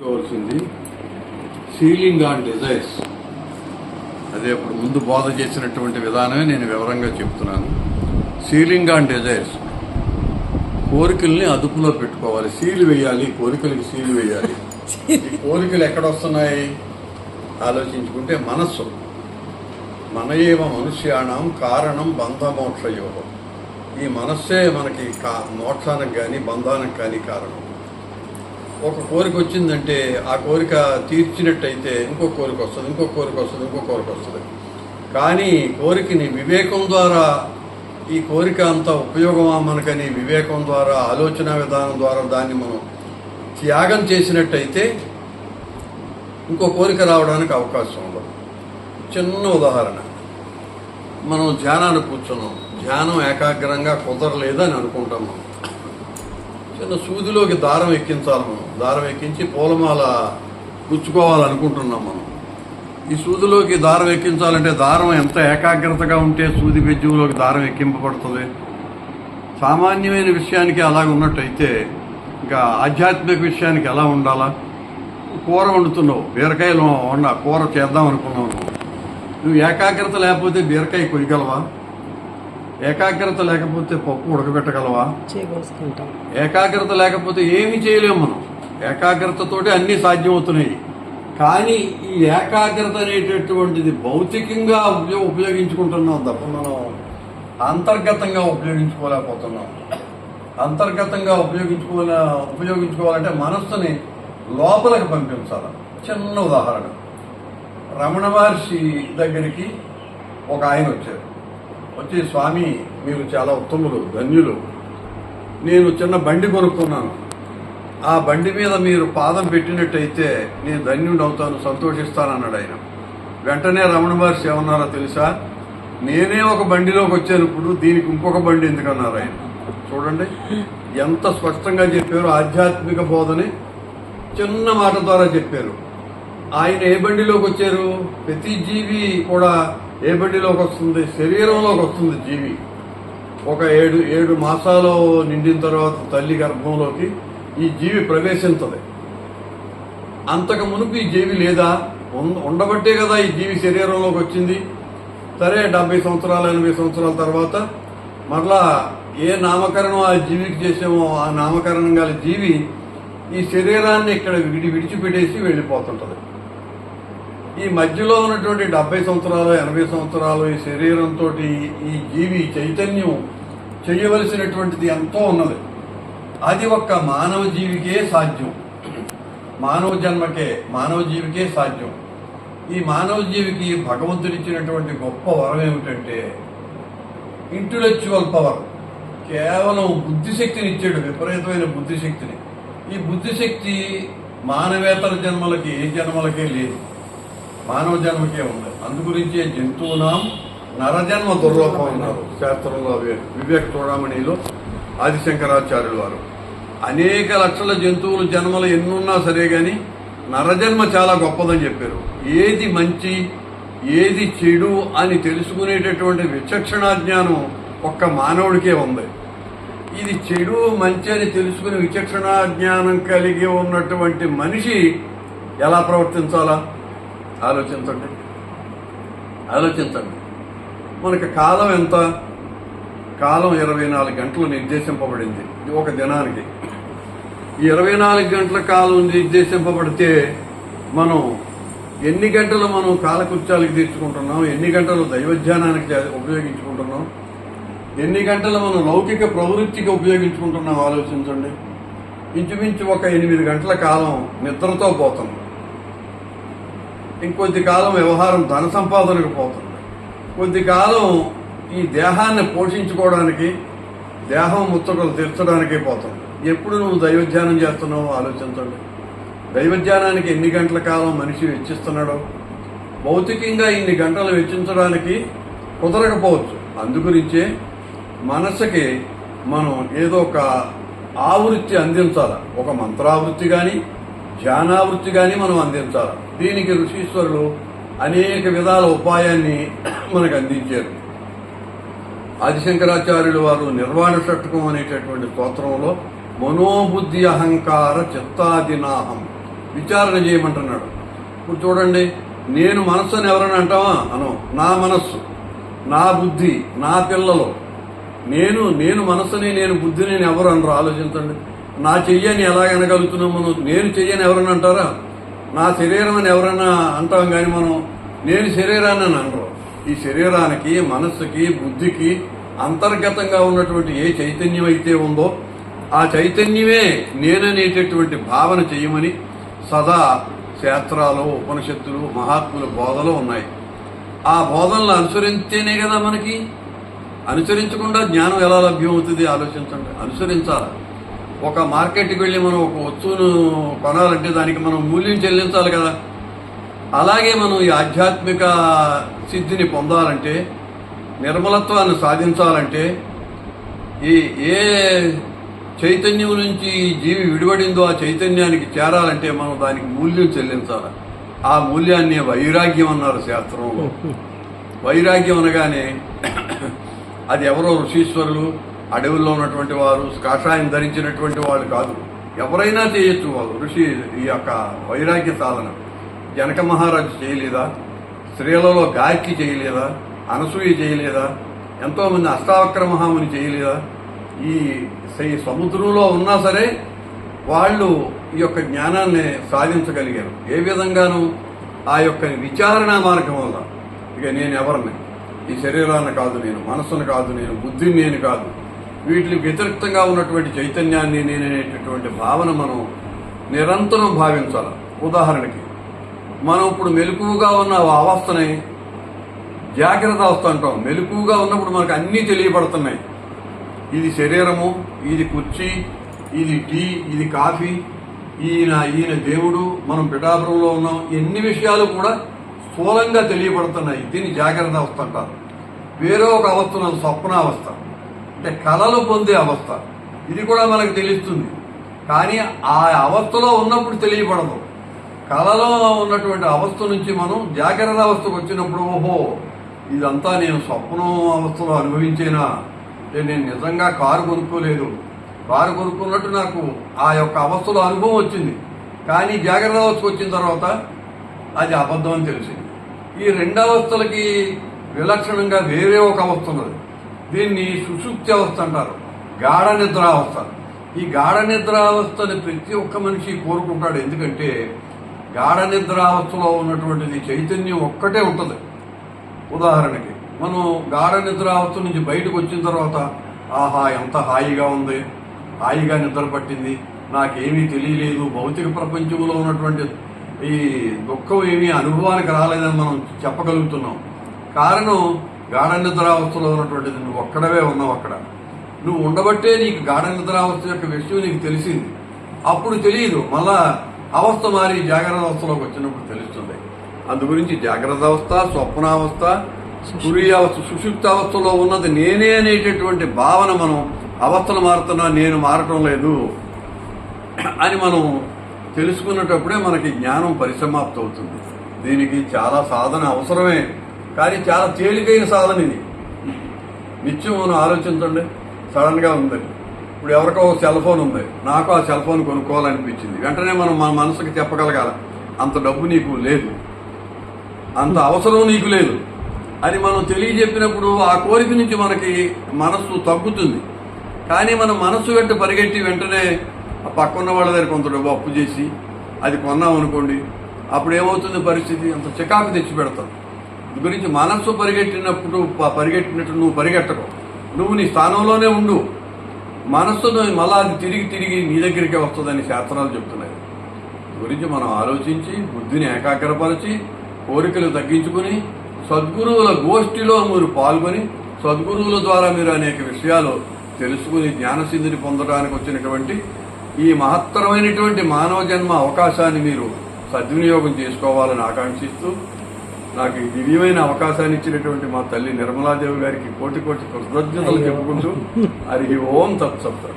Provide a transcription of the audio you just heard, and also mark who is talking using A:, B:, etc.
A: కావాల్సింది ceiling on desires. అదే ఇప్పుడు ముందు బోధ చేసినటువంటి విధానమే నేను వివరంగా చెప్తున్నాను. Ceiling on desires. కోరికల్ని అదుపులో పెట్టుకోవాలి. సీలు వేయాలి. కోరికలకి సీలు వేయాలి. ఈ కోరికలు ఎక్కడ వస్తున్నాయి ఆలోచించుకుంటే మనస్సు. మన ఏవ మనుష్యాణం కారణం బంధమోక్షయోగం. ఈ మనస్సే మనకి కా మోక్షానికి కానీ బంధానికి కానీ కారణం. ఒక కోరిక వచ్చిందంటే ఆ కోరిక తీర్చినట్టయితే ఇంకో కోరిక వస్తుంది ఇంకో కోరిక వస్తుంది ఇంకో కోరిక వస్తుంది. కానీ కోరికని వివేకం ద్వారా ఈ కోరిక అంత ఉపయోగమా మనకని వివేకం ద్వారా ఆలోచన విధానం ద్వారా దాన్ని మనం త్యాగం చేసినట్టయితే ఇంకో కోరిక రావడానికి అవకాశం ఉండదు. చిన్న ఉదాహరణ. మనం ధ్యానాన్ని కూర్చున్నాం. ధ్యానం ఏకాగ్రంగా కుదరలేదని అనుకుంటాం మనం. చిన్న సూదిలోకి దారం ఎక్కించాలి మనం. దారం ఎక్కించి పూలమాల గుచ్చుకోవాలనుకుంటున్నాం మనం. ఈ సూదిలోకి దారం ఎక్కించాలంటే దారం ఎంత ఏకాగ్రతగా ఉంటే సూది బెజ్జంలోకి దారం ఎక్కింపబడుతుంది? సామాన్యమైన విషయానికి అలాగ ఉన్నట్టయితే ఇంకా ఆధ్యాత్మిక విషయానికి ఎలా ఉండాలా? కూర వండుతున్నావు బీరకాయలు వండ కూర చేద్దాం అనుకున్నావు నువ్వు. నువ్వు ఏకాగ్రత లేకపోతే బీరకాయ కొయ్యగలవా? ఏకాగ్రత లేకపోతే పప్పు ఉడకబెట్టగలవా? ఏకాగ్రత లేకపోతే ఏమీ చేయలేము మనం. ఏకాగ్రతతోటి అన్నీ సాధ్యమవుతున్నాయి. కానీ ఈ ఏకాగ్రత అనేటటువంటిది భౌతికంగా ఉపయో ఉపయోగించుకుంటున్నాం తప్ప మనం అంతర్గతంగా ఉపయోగించుకోలేకపోతున్నాం. అంతర్గతంగా ఉపయోగించుకోలే ఉపయోగించుకోవాలంటే మనస్సుని లోపలికి పంపించాలి. చిన్న ఉదాహరణ. రమణ మహర్షి దగ్గరికి ఒక ఆయన వచ్చారు. వచ్చి స్వామి మీరు చాలా ఉత్తములు ధన్యులు. నేను చిన్న బండి కొనుక్కున్నాను. ఆ బండి మీద మీరు పాదం పెట్టినట్టయితే నేను ధన్యుడు అవుతాను సంతోషిస్తాను అన్నాడు ఆయన. వెంటనే రమణ మహర్షి ఏమన్నారో తెలుసా? నేనే ఒక బండిలోకి వచ్చాను ఇప్పుడు దీనికి ఇంకొక బండి ఎందుకన్నారు ఆయన. చూడండి ఎంత స్పష్టంగా చెప్పారు ఆధ్యాత్మిక బోధని చిన్న మాట ద్వారా చెప్పారు. ఆయన ఏ బండిలోకి వచ్చారు? ప్రతి జీవి కూడా ఏ బిడ్డలోకి వస్తుంది? శరీరంలోకి వస్తుంది జీవి. ఒక ఏడు ఏడు మాసాలు నిండిన తర్వాత తల్లి గర్భంలోకి ఈ జీవి ప్రవేశించదు. అంతకు మునుపు ఈ జీవి లేదా? ఉం- ఉండబట్టే కదా ఈ జీవి శరీరంలోకి వచ్చింది. సరే డెబ్బై సంవత్సరాలు ఎనభై సంవత్సరాల తర్వాత మరలా ఏ నామకరణం ఆ జీవికి చేసామో ఆ నామకరణం గల జీవి ఈ శరీరాన్ని ఇక్కడ విడి విడిచిపెట్టేసి వెళ్ళిపోతుంటుంది. ఈ మధ్యలో ఉన్నటువంటి డెబ్బై సంవత్సరాలు ఎనభై సంవత్సరాలు ఈ శరీరంతో ఈ జీవి చైతన్యం చేయవలసినటువంటిది ఎంతో ఉన్నది. అది ఒక్క మానవ జీవికే సాధ్యం. మానవ జన్మకే మానవ జీవికే సాధ్యం. ఈ మానవ జీవికి భగవంతుడిచ్చినటువంటి గొప్ప వరం ఏమిటంటే ఇంటలెక్చువల్ పవర్ కేవలం బుద్ధిశక్తిని ఇచ్చాడు విపరీతమైన బుద్ధిశక్తిని. ఈ బుద్ధిశక్తి మానవేతర జన్మలకి ఏ జన్మలకే లేదు. మానవ జన్మకే ఉంది అందుగురించే జంతువునాం నరజన్మ దుర్లోభం ఉన్నారు శాస్త్రంలో వివేక్ చూడమణిలో ఆదిశంకరాచార్యులు వారు. అనేక లక్షల జంతువులు జన్మలు ఎన్నున్నా సరే కానీ నరజన్మ చాలా గొప్పదని చెప్పారు. ఏది మంచి ఏది చెడు అని తెలుసుకునేటటువంటి విచక్షణా జ్ఞానం ఒక్క మానవుడికే ఉంది. ఇది చెడు మంచి అని తెలుసుకుని విచక్షణా జ్ఞానం కలిగి ఉన్నటువంటి మనిషి ఎలా ప్రవర్తించాలా? ఆలోచించండి. ఆలోచించండి. మనకి కాలం ఎంత? కాలం ఇరవై నాలుగు గంటలు నిర్దేశింపబడింది. ఇది ఒక దినానికి. ఈ ఇరవై నాలుగు గంటల కాలం నిర్దేశింపబడితే మనం ఎన్ని గంటలు మనం కాలకృత్యాలకు తీర్చుకుంటున్నాం? ఎన్ని గంటలు దైవధ్యానానికి ఉపయోగించుకుంటున్నాం? ఎన్ని గంటలు మనం లౌకిక ప్రవృత్తికి ఉపయోగించుకుంటున్నాం? ఆలోచించండి. ఇంచుమించు ఒక ఎనిమిది గంటల కాలం నిద్రతో పోతుంది ఇంకొద్ది కాలం వ్యవహారం ధన సంపాదనకు పోతుంది. కొద్ది కాలం ఈ దేహాన్ని పోషించుకోవడానికి దేహం ముచ్చటలు తీర్చడానికే పోతుంది. ఎప్పుడు నువ్వు దైవధ్యానం చేస్తున్నావో ఆలోచించండి. దైవధ్యానానికి ఎన్ని గంటల కాలం మనిషి వెచ్చిస్తున్నాడో? భౌతికంగా ఇన్ని గంటలు వెచ్చించడానికి కుదరకపోవచ్చు. అందుగురించే మనసుకి మనం ఏదో ఒక ఆవృత్తి అందించాలి. ఒక మంత్రావృత్తి కానీ ధ్యానావృత్తి కానీ మనం అందించాలి. దీనికి ఋషీశ్వరులు అనేక విధాల ఉపాయాన్ని మనకు అందించారు. ఆదిశంకరాచార్యులు వారు నిర్వాణ షట్కం అనేటటువంటి స్తోత్రంలో మనోబుద్ధి అహంకార చిత్తాదినాహం విచారణ చేయమంటున్నాడు. ఇప్పుడు చూడండి నేను మనస్సు అని ఎవరైనా అంటావా? అను నా మనస్సు నా బుద్ధి నా పిల్లలు. నేను నేను మనస్సుని నేను బుద్ధిని నేను ఎవరు అనరు ఆలోచించండి. నా చెయ్యని ఎలాగనగలుగుతున్నాం మనం? నేను చెయ్యని ఎవరైనా అంటారా? నా శరీరం అని ఎవరన్నా అంటాం కానీ మనం? నేను శరీరాన్ని అని అనరు. ఈ శరీరానికి మనస్సుకి బుద్ధికి అంతర్గతంగా ఉన్నటువంటి ఏ చైతన్యం అయితే ఉందో ఆ చైతన్యమే నేననేటటువంటి భావన చేయమని సదా శాస్త్రాలు ఉపనిషత్తులు మహాత్ముల బోధలు ఉన్నాయి. ఆ బోధనలు అనుసరిస్తేనే కదా మనకి? అనుసరించకుండా జ్ఞానం ఎలా లభ్యం అవుతుంది ఆలోచించండి. అనుసరించాలి? ఒక మార్కెట్కి వెళ్ళి మనం ఒక వస్తువును కొనాలంటే దానికి మనం మూల్యం చెల్లించాలి కదా. అలాగే మనం ఈ ఆధ్యాత్మిక సిద్ధిని పొందాలంటే నిర్మలత్వాన్ని సాధించాలంటే ఈ ఏ చైతన్యం నుంచి జీవి విడిపడిందో ఆ చైతన్యానికి చేరాలంటే మనం దానికి మూల్యం చెల్లించాలి. ఆ మూల్యాన్ని వైరాగ్యం అన్నారు శాస్త్రంలో. వైరాగ్యం అనగానే అది ఎవరో ఋషీశ్వరులు అడవుల్లో ఉన్నటువంటి వారు కాషాయం ధరించినటువంటి వాళ్ళు కాదు. ఎవరైనా చేయొచ్చు వాళ్ళు ఋషి ఈ యొక్క వైరాగ్య సాధన. జనక మహారాజు చేయలేదా? స్త్రీలలో గాయత్రి చేయలేదా? అనసూయ చేయలేదా? ఎంతోమంది అష్టావక్ర మహాముని చేయలేదా? ఈ ఈ సముద్రంలో ఉన్నా సరే వాళ్ళు ఈ యొక్క జ్ఞానాన్ని సాధించగలిగారు. ఏ విధంగానూ ఆ యొక్క విచారణ మార్గం వల్ల. ఇక నేను ఎవరిని ఈ శరీరాన్ని కాదు నేను మనస్సును కాదు నేను బుద్ధిని నేను కాదు. వీటికి వ్యతిరేక్తంగా ఉన్నటువంటి చైతన్యాన్ని నేననేటటువంటి భావన మనం నిరంతరం భావించాలి. ఉదాహరణకి మనం ఇప్పుడు మెలకువగా ఉన్న అవస్థని జాగ్రత్త అవస్థ అంటాం. మెలకువగా ఉన్నప్పుడు మనకు అన్నీ తెలియబడుతున్నాయి. ఇది శరీరము ఇది కుర్చీ ఇది టీ ఇది కాఫీ ఈయన ఈయన దేవుడు మనం పిఠాపురంలో ఉన్నాం. ఎన్ని విషయాలు కూడా స్థూలంగా తెలియబడుతున్నాయి. దీన్ని జాగ్రత్త అవస్థ అంటారు. వేరే ఒక అవస్థ స్వప్నావస్థ. అంటే కళలు పొందే అవస్థ. ఇది కూడా మనకు తెలుస్తుంది. కానీ ఆ అవస్థలో ఉన్నప్పుడు తెలియబడదు. కళలో ఉన్నటువంటి అవస్థ నుంచి మనం జాగ్రత్త అవస్థకు వచ్చినప్పుడు ఓహో ఇదంతా నేను స్వప్నం అవస్థలో అనుభవించేనా? నేను నిజంగా కారు కొనుక్కోలేదు. కారు కొనుక్కున్నట్టు నాకు ఆ యొక్క అవస్థలో అనుభవం వచ్చింది. కానీ జాగ్రత్త అవస్థకు వచ్చిన తర్వాత అది అబద్ధం అని తెలిసింది. ఈ రెండవస్థలకి విలక్షణంగా వేరే ఒక అవస్థ ఉన్నది. దీన్ని సుషుప్తి అవస్థ అంటారు. గాఢ నిద్ర అవస్థ. ఈ గాఢ నిద్ర అవస్థని ప్రతి ఒక్క మనిషి కోరుకుంటాడు. ఎందుకంటే గాఢ నిద్ర అవస్థలో ఉన్నటువంటిది చైతన్యం ఒక్కటే ఉంటుంది. ఉదాహరణకి మనం గాఢ నిద్ర అవస్థ నుంచి బయటకు వచ్చిన తర్వాత ఆహా ఎంత హాయిగా ఉంది. హాయిగా నిద్ర పట్టింది. నాకేమీ తెలియలేదు. భౌతిక ప్రపంచంలో ఉన్నటువంటి ఈ దుఃఖం ఏమీ అనుభవానికి రాలేదని మనం చెప్పగలుగుతున్నాం. కారణం గాఢ నిద్రావస్థలో ఉన్నటువంటిది నువ్వు ఒక్కడవే ఉన్నావు అక్కడ. నువ్వు ఉండబట్టే నీకు గాఢ నిద్రావస్థ యొక్క విషయం నీకు తెలిసింది. అప్పుడు తెలియదు. మళ్ళా అవస్థ మారి జాగ్రత్త అవస్థలోకి వచ్చినప్పుడు తెలుస్తుంది. అందు గురించి జాగ్రత్త అవస్థ స్వప్నావస్థ తురియావస్థ సుషుప్త అవస్థలో ఉన్నది నేనే అనేటటువంటి భావన మనం అవస్థలు మారుతున్నా నేను మారటం లేదు అని మనం తెలుసుకున్నటప్పుడే మనకి జ్ఞానం పరిసమాప్తి అవుతుంది దీనికి చాలా సాధన అవసరమే. కానీ చాలా తేలికైన సాధన ఇది. నిత్యం మనం ఆలోచించండి. సడన్గా ఉంది. ఇప్పుడు ఎవరికో ఒక సెల్ ఫోన్ ఉంది. నాకు ఆ సెల్ ఫోన్ కొనుక్కోవాలనిపించింది. వెంటనే మనం మన మనసుకి చెప్పగలగాల. అంత డబ్బు నీకు లేదు. అంత అవసరం నీకు లేదు అని మనం తెలియజెప్పినప్పుడు ఆ కోరిక నుంచి మనకి మనస్సు తగ్గుతుంది. కానీ మన మనస్సు వెంట పరిగెట్టి వెంటనే ఆ పక్కన్న వాళ్ళ దగ్గర కొంత డబ్బు అప్పు చేసి అది కొన్నాం అనుకోండి అప్పుడు ఏమవుతుంది పరిస్థితి? అంత చికాకు తెచ్చి పెడతాం. గురించి మనస్సు పరిగెట్టినప్పుడు పరిగెట్టినట్టు నువ్వు పరిగెట్టకు. నువ్వు నీ స్థానంలోనే ఉండు. మనస్సును మళ్ళా అది తిరిగి తిరిగి నీ దగ్గరికే వస్తుందని శాస్త్రాలు చెప్తున్నాయి. గురించి మనం ఆలోచించి బుద్ధిని ఏకాగ్రపరిచి కోరికలు తగ్గించుకుని సద్గురువుల గోష్ఠిలో మీరు పాల్గొని సద్గురువుల ద్వారా మీరు అనేక విషయాలు తెలుసుకుని జ్ఞానసిద్ధిని పొందడానికి వచ్చినటువంటి ఈ మహత్తరమైనటువంటి మానవ జన్మ అవకాశాన్ని మీరు సద్వినియోగం చేసుకోవాలని ఆకాంక్షిస్తూ నాకు దివ్యమైన అవకాశాన్ని ఇచ్చినటువంటి మా తల్లి నిర్మలాదేవి గారికి కోటి కోటి కృతజ్ఞతలు చెప్పుకుంటూ హరి ఓం తత్సప్తం